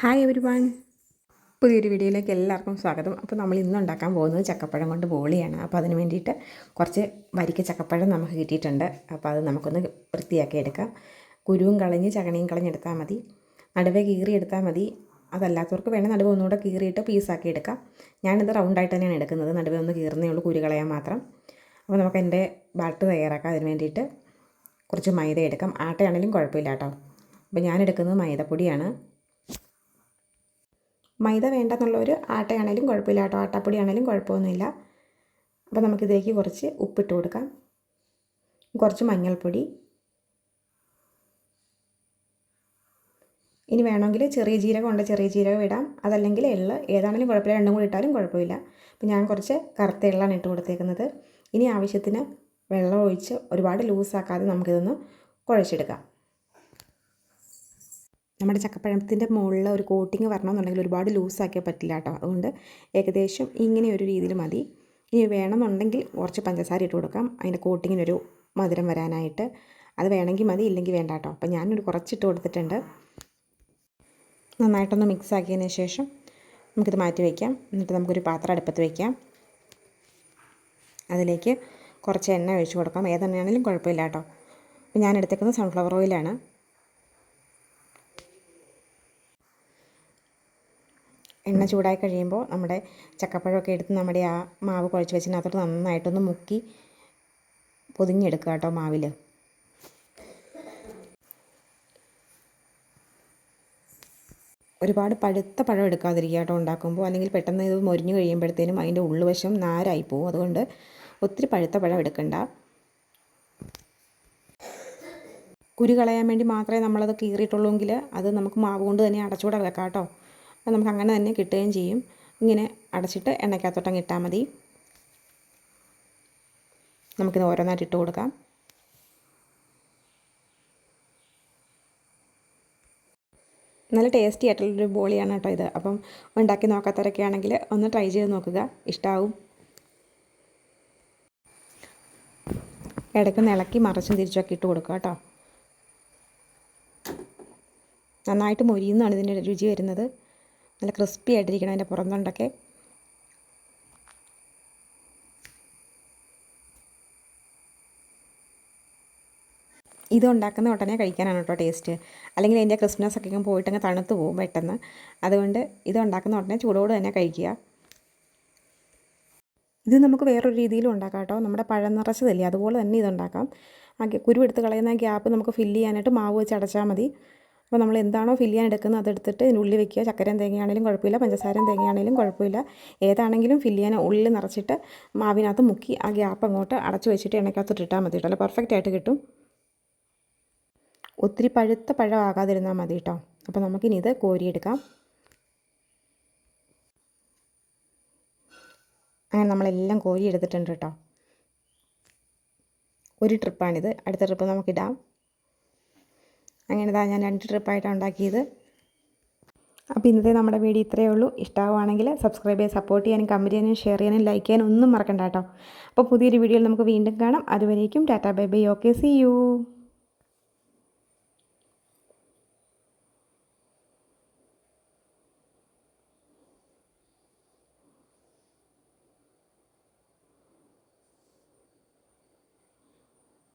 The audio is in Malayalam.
ഹായ് എവരി വൺ പുതിയൊരു വീഡിയോയിലേക്ക് എല്ലാവർക്കും സ്വാഗതം. അപ്പോൾ നമ്മൾ ഇന്ന് ഉണ്ടാക്കാൻ പോകുന്നത് ചക്കപ്പഴം കൊണ്ട് ബോളിയാണ്. അപ്പോൾ അതിന് വേണ്ടിയിട്ട് കുറച്ച് വരിക്ക ചക്കപ്പഴം നമുക്ക് കിട്ടിയിട്ടുണ്ട്. അപ്പോൾ അത് നമുക്കൊന്ന് വൃത്തിയാക്കി എടുക്കാം. കുരുവും കളഞ്ഞ് ചകണിയും കളഞ്ഞെടുത്താൽ മതി. നടുവേ കീറി എടുത്താൽ മതി. അതല്ലാത്തവർക്ക് വേണേൽ നടുവ് ഒന്നുകൂടെ കീറിയിട്ട് പീസാക്കി എടുക്കാം. ഞാനിത് റൗണ്ടായിട്ട് തന്നെയാണ് എടുക്കുന്നത്. നടുവേ ഒന്ന് കീറുന്നേ ഉള്ളൂ കുരു കളയാൻ മാത്രം. അപ്പോൾ നമുക്ക് എന്റെ ബാട്ട് തയ്യാറാക്കാം. അതിന് വേണ്ടിയിട്ട് കുറച്ച് മൈദ എടുക്കാം. ആട്ടയാണെങ്കിലും കുഴപ്പമില്ല കേട്ടോ. അപ്പോൾ ഞാൻ എടുക്കുന്നത് മൈദപ്പൊടിയാണ്. മൈദ വേണ്ടെന്നുള്ളൊരു ആട്ടയാണേലും കുഴപ്പമില്ല കേട്ടോ. ആട്ടാപ്പൊടി ആണേലും കുഴപ്പമൊന്നുമില്ല. അപ്പോൾ നമുക്കിതിലേക്ക് കുറച്ച് ഉപ്പിട്ട് കൊടുക്കാം. കുറച്ച് മഞ്ഞൾപ്പൊടി. ഇനി വേണമെങ്കിൽ ചെറിയ ജീരകം ഉണ്ട്. ചെറിയ ജീരകം ഇടാം. അതല്ലെങ്കിൽ എള്ള്. ഏതാണെങ്കിലും കുഴപ്പമില്ല. രണ്ടും കൂടി ഇട്ടാലും കുഴപ്പമില്ല. അപ്പോൾ ഞാൻ കുറച്ച് കറുത്ത എള്ളാണ് ഇട്ട് കൊടുത്തേക്കുന്നത്. ഇനി ആവശ്യത്തിന് വെള്ളം ഒഴിച്ച് ഒരുപാട് ലൂസാക്കാതെ നമുക്കിതൊന്ന് കുഴച്ചെടുക്കാം. നമ്മുടെ ചക്കപ്പഴത്തിന്റെ മുകളിൽ ഒരു കോട്ടിങ് വരണമെന്നുണ്ടെങ്കിൽ ഒരുപാട് ലൂസാക്കിയാൽ പറ്റില്ല കേട്ടോ. അതുകൊണ്ട് ഏകദേശം ഇങ്ങനെ ഒരു രീതിയിൽ മതി. ഇനി വേണമെന്നുണ്ടെങ്കിൽ കുറച്ച് പഞ്ചസാര ഇട്ട് കൊടുക്കാം. അതിന്റെ കോട്ടിങ്ങിനൊരു മധുരം വരാനായിട്ട്. അത് വേണമെങ്കിൽ മതി ഇല്ലെങ്കിൽ വേണ്ട കേട്ടോ. അപ്പോൾ ഞാനൊരു കുറച്ചിട്ട് കൊടുത്തിട്ടുണ്ട്. നന്നായിട്ടൊന്ന് മിക്സ് ആക്കിയതിന് ശേഷം നമുക്കിത് മാറ്റി വയ്ക്കാം. എന്നിട്ട് നമുക്കൊരു പാത്രം അടുപ്പത്ത് വയ്ക്കാം. അതിലേക്ക് കുറച്ച് എണ്ണ ഒഴിച്ച് കൊടുക്കാം. ഏതെണ്ണയാണെങ്കിലും കുഴപ്പമില്ല കേട്ടോ. അപ്പോൾ ഞാൻ എടുത്തേക്കുന്നത് സൺഫ്ലവർ ഓയിലാണ് എണ്ണ ചൂടായി കഴിയുമ്പോൾ നമ്മുടെ ചക്കപ്പഴമൊക്കെ എടുത്ത് നമ്മുടെ ആ മാവ് കുഴച്ച് വെച്ചതിനകത്തോട്ട് നന്നായിട്ടൊന്ന് മുക്കി പൊതിഞ്ഞെടുക്കുക കേട്ടോ മാവിൽ ഒരുപാട് പഴുത്ത പഴം എടുക്കാതിരിക്കുക കേട്ടോ ഉണ്ടാക്കുമ്പോൾ. അല്ലെങ്കിൽ പെട്ടെന്ന് ഇത് മൊരിഞ്ഞു കഴിയുമ്പോഴത്തേനും അതിന്റെ ഉള്ളുവശം നാരായി പോകും അതുകൊണ്ട് ഒത്തിരി പഴുത്ത പഴം എടുക്കണ്ട. കുരു കളയാൻ വേണ്ടി മാത്രമേ നമ്മളത് കീറിയിട്ടുള്ളൂങ്കിൽ അത് നമുക്ക് മാവ് കൊണ്ട് തന്നെ അടച്ചുകൂടെ വെക്കാം കേട്ടോ. അത് നമുക്ക് അങ്ങനെ തന്നെ കിട്ടുകയും ചെയ്യും. ഇങ്ങനെ അടച്ചിട്ട് എണ്ണയ്ക്കകത്തോട്ടം ഇട്ടാൽ മതി. നമുക്കിത് ഓരോന്നായിട്ട് ഇട്ട് കൊടുക്കാം. നല്ല ടേസ്റ്റി ആയിട്ടുള്ളൊരു ബോളിയാണ് കേട്ടോ ഇത്. അപ്പം ഉണ്ടാക്കി നോക്കാത്തവരൊക്കെ ആണെങ്കിൽ ഒന്ന് ട്രൈ ചെയ്ത് നോക്കുക. ഇഷ്ടമാവും ഇടയ്ക്ക് ഇളക്കി മറച്ചും തിരിച്ചൊക്കെ ഇട്ട് കൊടുക്കുക കേട്ടോ. നന്നായിട്ട് മൊരിയുന്നതാണ് ഇതിന്റെ രുചി വരുന്നത്. നല്ല ക്രിസ്പി ആയിട്ടിരിക്കണം അതിന്റെ പുറംതൊണ്ടൊക്കെ ഇത് ഉണ്ടാക്കുന്ന ഉടനെ കഴിക്കാനാണ് കേട്ടോ ടേസ്റ്റ് അല്ലെങ്കിൽ അതിന്റെ ക്രിസ്മസ് ഒക്കെ പോയിട്ട് അങ്ങ് തണുത്ത് പോകും പെട്ടെന്ന്. അതുകൊണ്ട് ഇത് ഉണ്ടാക്കുന്ന ഉടനെ ചൂടോട് തന്നെ കഴിക്കുക. ഇത് നമുക്ക് വേറൊരു രീതിയിലും ഉണ്ടാക്കാം കേട്ടോ. നമ്മുടെ പഴം നിറച്ചതല്ലേ? അതുപോലെ തന്നെ ഇതുണ്ടാക്കാം ആ കുരു എടുത്ത് കളയുന്ന ഗ്യാപ്പ് നമുക്ക് ഫില്ല് ചെയ്യാനായിട്ട് മാവ് വെച്ച് അടച്ചാൽ മതി. അപ്പോൾ നമ്മൾ എന്താണോ ഫില്ല് ചെയ്യാൻ എടുക്കുന്നത് അതെടുത്തിട്ട് ഇതിനുള്ളിൽ വെക്കുക. ചക്കരയും തേങ്ങയാണെങ്കിലും കുഴപ്പമില്ല. പഞ്ചസാരയും തേങ്ങയാണെങ്കിലും കുഴപ്പമില്ല. ഏതാണെങ്കിലും ഫില്ല് ചെയ്യാൻ ഉള്ളിൽ നിറച്ചിട്ട് മാവിനകത്ത് മുക്കി ആ ഗ്യാപ്പ് അങ്ങോട്ട് അടച്ചു വെച്ചിട്ട് എണ്ണയ്ക്കകത്തോട്ട് ഇട്ടാൽ മതി കേട്ടോ. അല്ല പെർഫെക്റ്റ് ആയിട്ട് കിട്ടും. ഒത്തിരി പഴുത്ത പഴം ആകാതിരുന്നാൽ മതി കേട്ടോ. അപ്പോൾ നമുക്കിനി ഇത് കോരിയെടുക്കാം. അങ്ങനെ നമ്മളെല്ലാം കോരി എടുത്തിട്ടുണ്ട് കേട്ടോ. ഒരു ട്രിപ്പാണിത് അടുത്ത ട്രിപ്പ് നമുക്കിടാം അങ്ങനെ ഇതാ ഞാൻ രണ്ട് ട്രിപ്പായിട്ടാണ് ഉണ്ടാക്കിയത്. അപ്പോൾ ഇന്നത്തെ നമ്മുടെ വീഡിയോ ഇത്രയേ ഉള്ളൂ. ഇഷ്ടമാവുകയാണെങ്കിൽ സബ്സ്ക്രൈബ് ചെയ്യാൻ സപ്പോർട്ട് ചെയ്യാനും കമന്റ് ചെയ്യാനും ഷെയർ ചെയ്യാനും ലൈക്ക് ചെയ്യാനും ഒന്നും മറക്കണ്ട കേട്ടോ. അപ്പോൾ പുതിയൊരു വീഡിയോയിൽ നമുക്ക് വീണ്ടും കാണാം. അതുവരേക്കും tata bye bye. Okay see you